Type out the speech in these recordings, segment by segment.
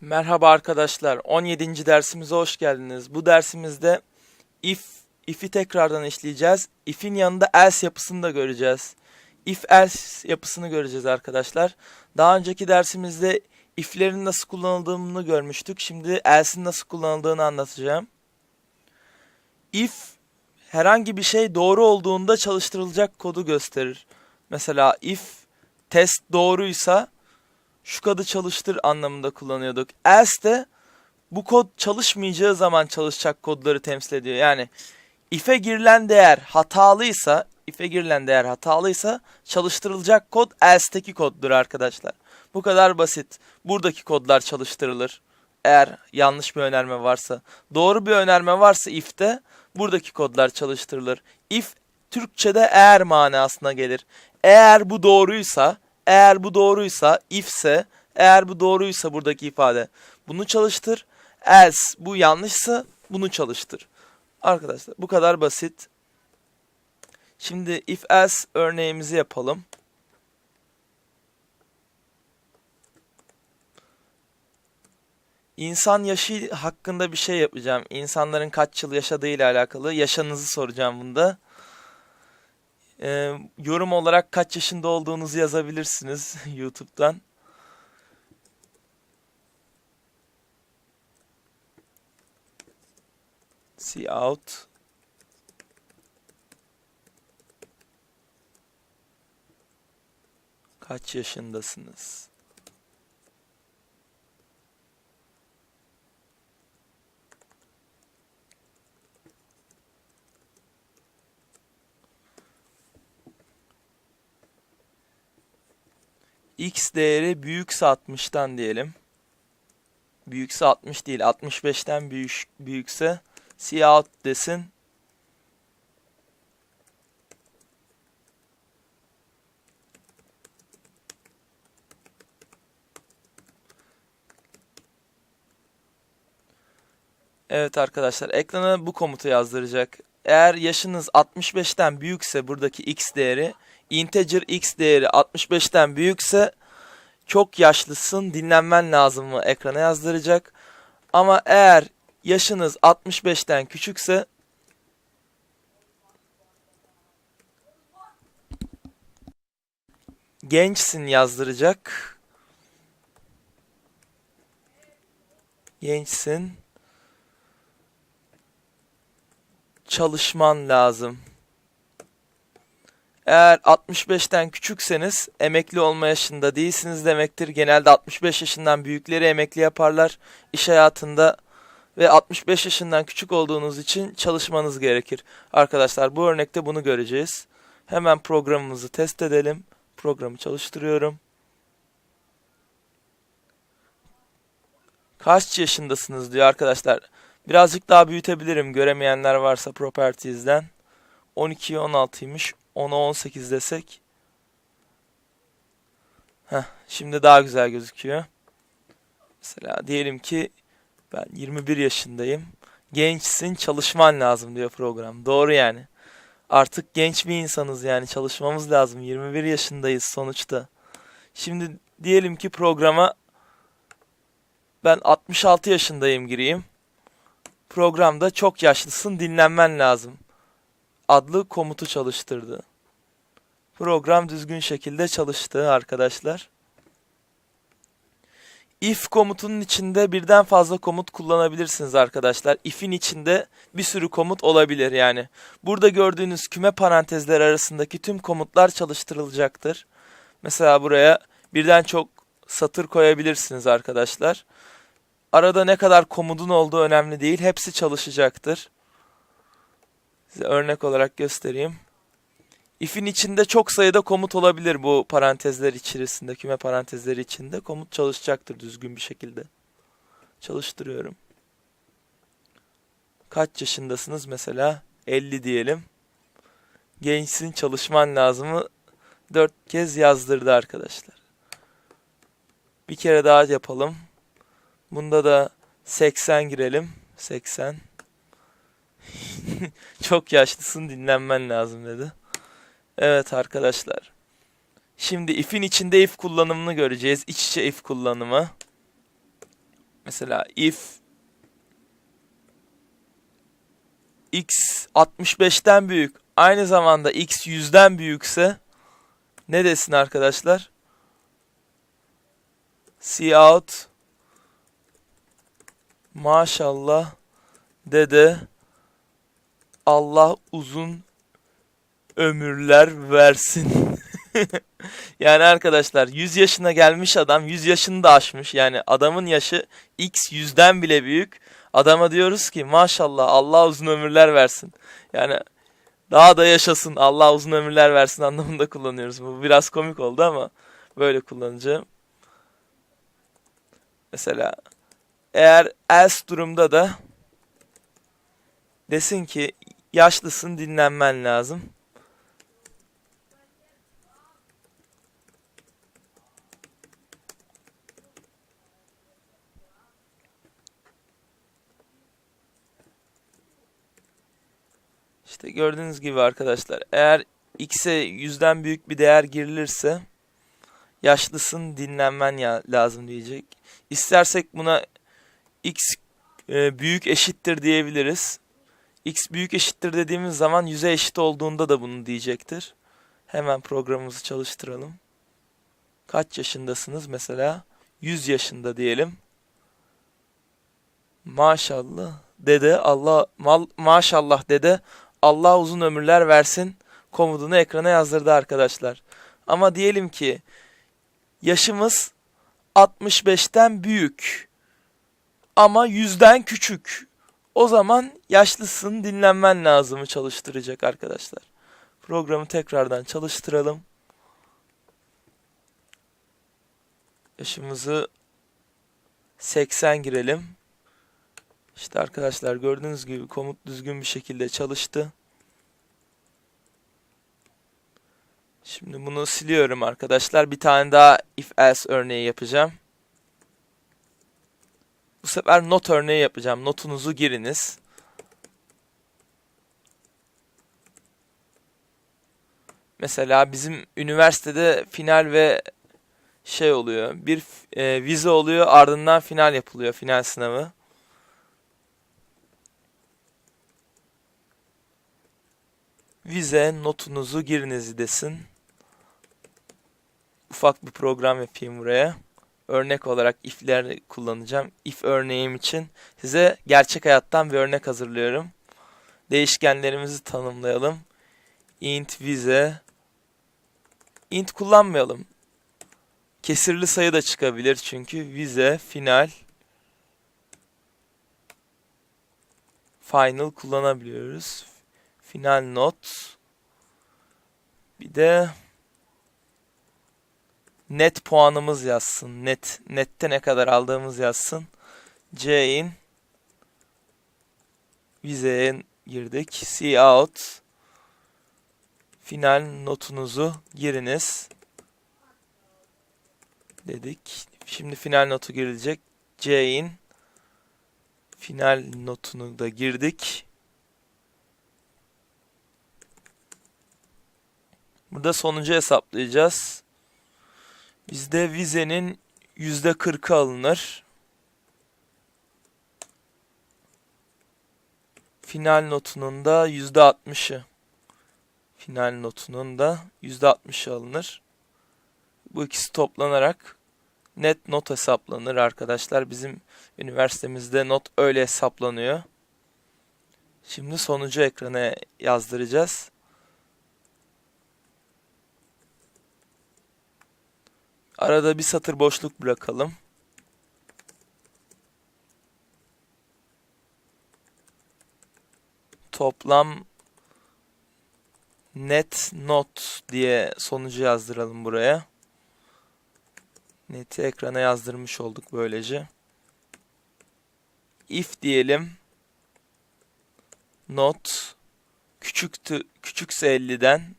Merhaba arkadaşlar. 17. dersimize hoş geldiniz. Bu dersimizde if if'i tekrardan işleyeceğiz. If'in yanında else yapısını da göreceğiz. If else yapısını göreceğiz arkadaşlar. Daha önceki dersimizde if'lerin nasıl kullanıldığını görmüştük. Şimdi else'in nasıl kullanıldığını anlatacağım. If herhangi bir şey doğru olduğunda çalıştırılacak kodu gösterir. Mesela if test doğruysa şu kodu çalıştır anlamında kullanıyorduk. Else de bu kod çalışmayacağı zaman çalışacak kodları temsil ediyor. Yani if'e girilen değer hatalıysa, if'e girilen değer hatalıysa çalıştırılacak kod else'teki koddur arkadaşlar. Bu kadar basit. Buradaki kodlar çalıştırılır. Eğer yanlış bir önerme varsa. Doğru bir önerme varsa if'te buradaki kodlar çalıştırılır. If Türkçe'de eğer manasına gelir. Eğer bu doğruysa, eğer bu doğruysa, ifse, eğer bu doğruysa buradaki ifade. Bunu çalıştır. Else bu yanlışsa bunu çalıştır. Arkadaşlar bu kadar basit. Şimdi if else örneğimizi yapalım. İnsan yaşı hakkında bir şey yapacağım. İnsanların kaç yıl yaşadığıyla alakalı. Yaşınızı soracağım bunda. Ee, yorum olarak kaç yaşında olduğunuzu yazabilirsiniz YouTube'dan. See out. Kaç yaşındasınız? X değeri büyükse 60'tan diyelim. Büyükse 60 değil 65'ten büyük, büyükse see out desin. Evet arkadaşlar ekrana bu komutu yazdıracak. Eğer yaşınız 65'ten büyükse buradaki x değeri integer x değeri 65'ten büyükse çok yaşlısın dinlenmen lazım mı ekrana yazdıracak. Ama eğer yaşınız 65'ten küçükse gençsin yazdıracak. Gençsin. Çalışman lazım. Eğer 65'ten küçükseniz emekli olma yaşında değilsiniz demektir. Genelde 65 yaşından büyükleri emekli yaparlar iş hayatında ve 65 yaşından küçük olduğunuz için çalışmanız gerekir. Arkadaşlar bu örnekte bunu göreceğiz. Hemen programımızı test edelim. Programı çalıştırıyorum. Kaç yaşındasınız diyor arkadaşlar. Birazcık daha büyütebilirim göremeyenler varsa Properties'den. 12'ye 16'ymış. 10'a 18 desek. Heh, şimdi daha güzel gözüküyor. Mesela diyelim ki ben 21 yaşındayım. Gençsin çalışman lazım diyor program. Doğru yani. Artık genç bir insanız yani çalışmamız lazım. 21 yaşındayız sonuçta. Şimdi diyelim ki programa ben 66 yaşındayım gireyim. Programda çok yaşlısın dinlenmen lazım adlı komutu çalıştırdı. Program düzgün şekilde çalıştı arkadaşlar. If komutunun içinde birden fazla komut kullanabilirsiniz arkadaşlar. If'in içinde bir sürü komut olabilir yani. Burada gördüğünüz küme parantezler arasındaki tüm komutlar çalıştırılacaktır. Mesela buraya birden çok satır koyabilirsiniz arkadaşlar. Arada ne kadar komutun olduğu önemli değil. Hepsi çalışacaktır. Size örnek olarak göstereyim. If'in içinde çok sayıda komut olabilir bu parantezler içerisinde, küme parantezleri içinde. Komut çalışacaktır düzgün bir şekilde. Çalıştırıyorum. Kaç yaşındasınız mesela? 50 diyelim. Gençsin çalışman lazımı 4 kez yazdırdı arkadaşlar. Bir kere daha yapalım. Bunda da 80 girelim. 80. Çok yaşlısın dinlenmen lazım dedi. Evet arkadaşlar. Şimdi if'in içinde if kullanımını göreceğiz. İç içe if kullanımı. Mesela if x 65'ten büyük aynı zamanda x 100'den büyükse ne desin arkadaşlar? See out maşallah dede Allah uzun ömürler versin. yani arkadaşlar 100 yaşına gelmiş adam 100 yaşını da aşmış. Yani adamın yaşı x 100'den bile büyük. Adama diyoruz ki maşallah Allah uzun ömürler versin. Yani daha da yaşasın Allah uzun ömürler versin anlamında kullanıyoruz. Bu biraz komik oldu ama böyle kullanacağım. Mesela eğer else durumda da desin ki yaşlısın dinlenmen lazım. İşte gördüğünüz gibi arkadaşlar eğer x'e yüzden büyük bir değer girilirse yaşlısın dinlenmen ya lazım diyecek. İstersek buna x e, büyük eşittir diyebiliriz. x büyük eşittir dediğimiz zaman 100'e eşit olduğunda da bunu diyecektir. Hemen programımızı çalıştıralım. Kaç yaşındasınız mesela? 100 yaşında diyelim. Maşallah dede Allah mal, maşallah dede Allah uzun ömürler versin komutunu ekrana yazdırdı arkadaşlar. Ama diyelim ki yaşımız 65'ten büyük ama 100'den küçük. O zaman yaşlısın dinlenmen lazımı çalıştıracak arkadaşlar. Programı tekrardan çalıştıralım. Yaşımızı 80 girelim. İşte arkadaşlar gördüğünüz gibi komut düzgün bir şekilde çalıştı. Şimdi bunu siliyorum arkadaşlar. Bir tane daha if else örneği yapacağım. Bu sefer not örneği yapacağım. Notunuzu giriniz. Mesela bizim üniversitede final ve şey oluyor. Bir e, vize oluyor ardından final yapılıyor. Final sınavı. Vize notunuzu giriniz desin. Ufak bir program yapayım buraya. Örnek olarak if'ler kullanacağım. If örneğim için size gerçek hayattan bir örnek hazırlıyorum. Değişkenlerimizi tanımlayalım. int vize int kullanmayalım. Kesirli sayı da çıkabilir çünkü vize final final kullanabiliyoruz. Final not bir de net puanımız yazsın. Net nette ne kadar aldığımız yazsın. C in vizeye girdik. See out final notunuzu giriniz dedik. Şimdi final notu girilecek. C in final notunu da girdik. Burada sonucu hesaplayacağız. Bizde vizenin yüzde kırkı alınır. Final notunun da yüzde altmışı. Final notunun da yüzde altmışı alınır. Bu ikisi toplanarak net not hesaplanır arkadaşlar. Bizim üniversitemizde not öyle hesaplanıyor. Şimdi sonucu ekrana yazdıracağız. Arada bir satır boşluk bırakalım. Toplam net not diye sonucu yazdıralım buraya. Net'i ekrana yazdırmış olduk böylece. If diyelim. Not küçüktü, küçükse 50'den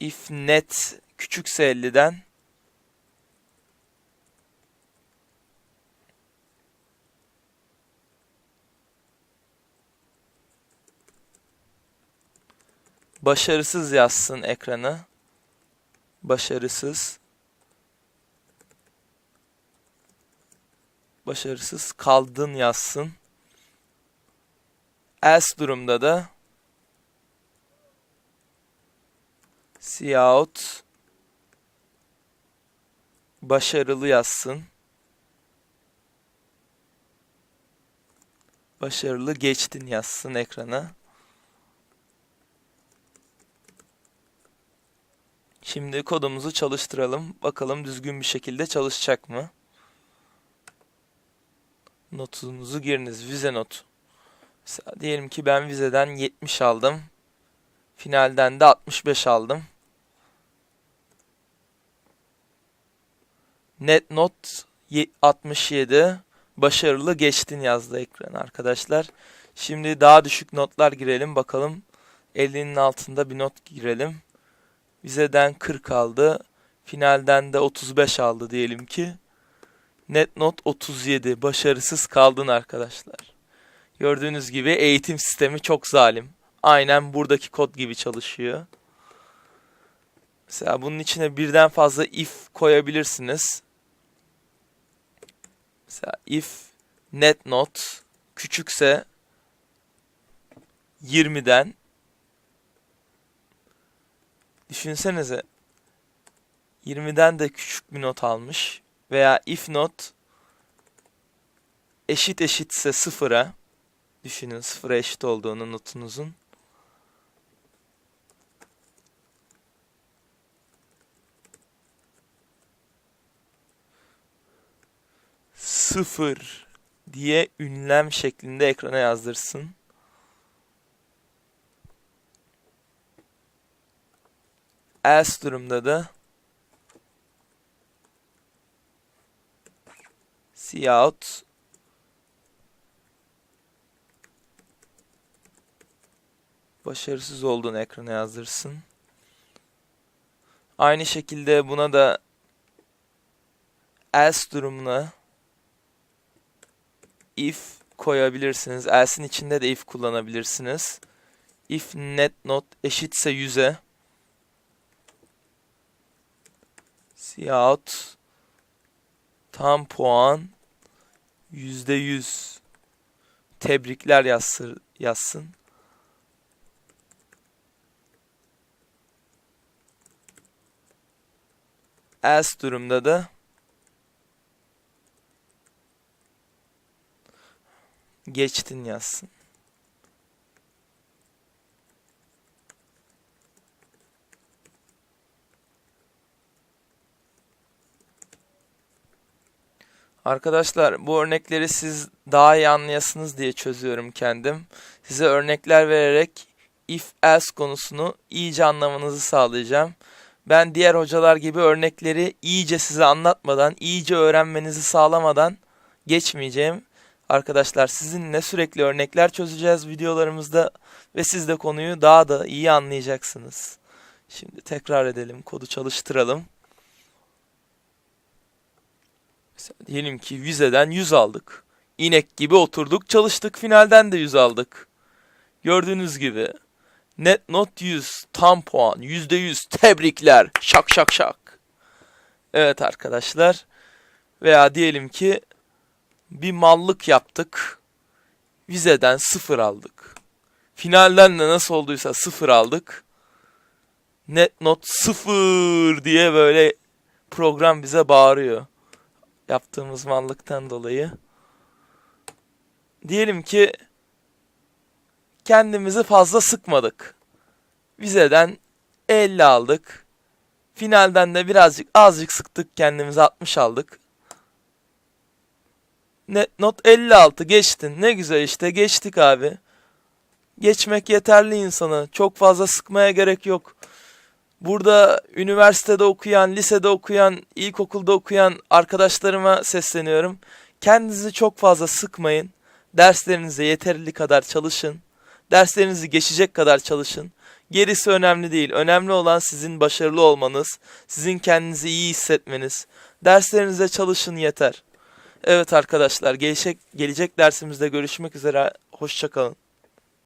if net küçükse 50'den başarısız yazsın ekranı. Başarısız. Başarısız kaldın yazsın. Else durumda da see out başarılı yazsın. Başarılı geçtin yazsın ekrana. Şimdi kodumuzu çalıştıralım. Bakalım düzgün bir şekilde çalışacak mı? Notunuzu giriniz. Vize not. Mesela diyelim ki ben vizeden 70 aldım. Finalden de 65 aldım. Net not ye- 67. Başarılı geçtin yazdı ekran arkadaşlar. Şimdi daha düşük notlar girelim. Bakalım 50'nin altında bir not girelim. Vizeden 40 aldı. Finalden de 35 aldı diyelim ki. Net not 37. Başarısız kaldın arkadaşlar. Gördüğünüz gibi eğitim sistemi çok zalim. Aynen buradaki kod gibi çalışıyor. Mesela bunun içine birden fazla if koyabilirsiniz. Mesela if net not küçükse 20'den Düşünsenize 20'den de küçük bir not almış veya if not eşit eşitse sıfıra düşünün sıfıra eşit olduğunu notunuzun sıfır diye ünlem şeklinde ekrana yazdırsın. else durumda da see out başarısız olduğunu ekrana yazdırsın. Aynı şekilde buna da else durumuna if koyabilirsiniz. Else'in içinde de if kullanabilirsiniz. If net not eşitse 100'e See out tam puan yüzde yüz tebrikler yazsın, yazsın. Else durumda da geçtin yazsın. Arkadaşlar bu örnekleri siz daha iyi anlayasınız diye çözüyorum kendim. Size örnekler vererek if else konusunu iyice anlamanızı sağlayacağım. Ben diğer hocalar gibi örnekleri iyice size anlatmadan, iyice öğrenmenizi sağlamadan geçmeyeceğim. Arkadaşlar sizinle sürekli örnekler çözeceğiz videolarımızda ve siz de konuyu daha da iyi anlayacaksınız. Şimdi tekrar edelim, kodu çalıştıralım. Mesela diyelim ki vizeden 100 aldık. İnek gibi oturduk çalıştık finalden de 100 aldık. Gördüğünüz gibi. Net not 100 tam puan %100 tebrikler şak şak şak. Evet arkadaşlar. Veya diyelim ki bir mallık yaptık. Vizeden 0 aldık. Finalden de nasıl olduysa 0 aldık. Net not 0 diye böyle program bize bağırıyor yaptığımız mallıktan dolayı. Diyelim ki kendimizi fazla sıkmadık. Vizeden 50 aldık. Finalden de birazcık azıcık sıktık kendimizi 60 aldık. Net not 56 geçtin. Ne güzel işte geçtik abi. Geçmek yeterli insanı. Çok fazla sıkmaya gerek yok. Burada üniversitede okuyan, lisede okuyan, ilkokulda okuyan arkadaşlarıma sesleniyorum. Kendinizi çok fazla sıkmayın. Derslerinize yeterli kadar çalışın. Derslerinizi geçecek kadar çalışın. Gerisi önemli değil. Önemli olan sizin başarılı olmanız, sizin kendinizi iyi hissetmeniz. Derslerinize çalışın yeter. Evet arkadaşlar, gelecek, gelecek dersimizde görüşmek üzere. Hoşçakalın.